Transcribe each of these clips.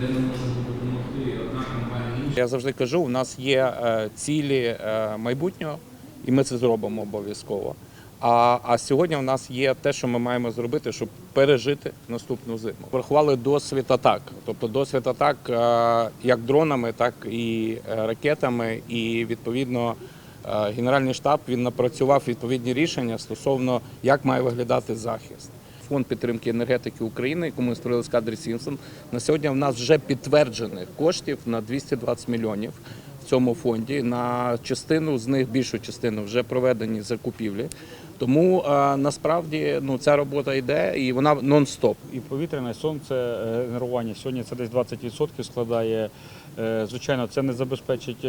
де ми можемо допомогти одна компанія іншій. Я завжди кажу, у нас є е, цілі е, майбутнього, і ми це зробимо обов'язково. А, а сьогодні у нас є те, що ми маємо зробити, щоб пережити наступну зиму. Врахували досвід атак, тобто досвід атак е, як дронами, так і ракетами. І відповідно Генеральний штаб він напрацював відповідні рішення стосовно як має виглядати захист. Фонд підтримки енергетики України, яку ми створили з кадрі Сімпсон, на сьогодні в нас вже підтверджених коштів на 220 мільйонів в цьому фонді. На частину з них більшу частину вже проведені закупівлі. Тому е, насправді ну ця робота йде і вона нон-стоп. І повітряне сонце е, генерування сьогодні це десь 20% складає. Е, Звичайно, це не забезпечить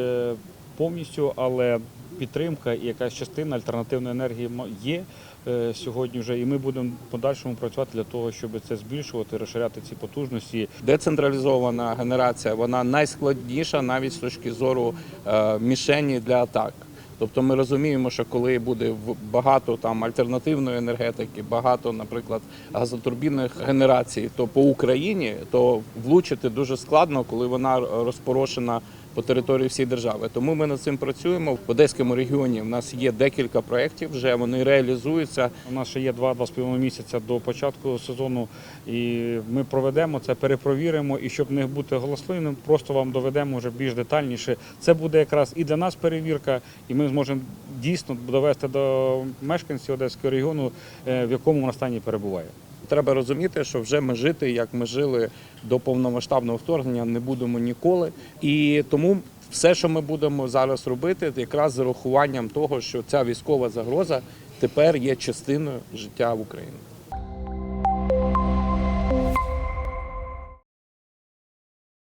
повністю, але підтримка і якась частина альтернативної енергії є е, сьогодні вже, і ми будемо подальшому працювати для того, щоб це збільшувати, розширяти ці потужності. Децентралізована генерація вона найскладніша навіть з точки зору е, мішені для атак. Тобто ми розуміємо, що коли буде багато там альтернативної енергетики, багато, наприклад, газотурбінних генерацій, то по Україні то влучити дуже складно, коли вона розпорошена по території всієї держави. Тому ми над цим працюємо. В Одеському регіоні в нас є декілька проєктів, вже вони реалізуються. У нас ще є 2-2,5 місяця до початку сезону, і ми проведемо це, перепровіримо. І щоб не бути голослівним, просто вам доведемо вже більш детальніше. Це буде якраз і для нас перевірка, і ми зможемо дійсно довести до мешканців Одеського регіону, е, в якому вона стані перебуває. Треба розуміти, що вже ми жити, як ми жили до повномасштабного вторгнення, не будемо ніколи. І тому все, що ми будемо зараз робити, якраз з урахуванням того, що ця військова загроза тепер є частиною життя в Україні.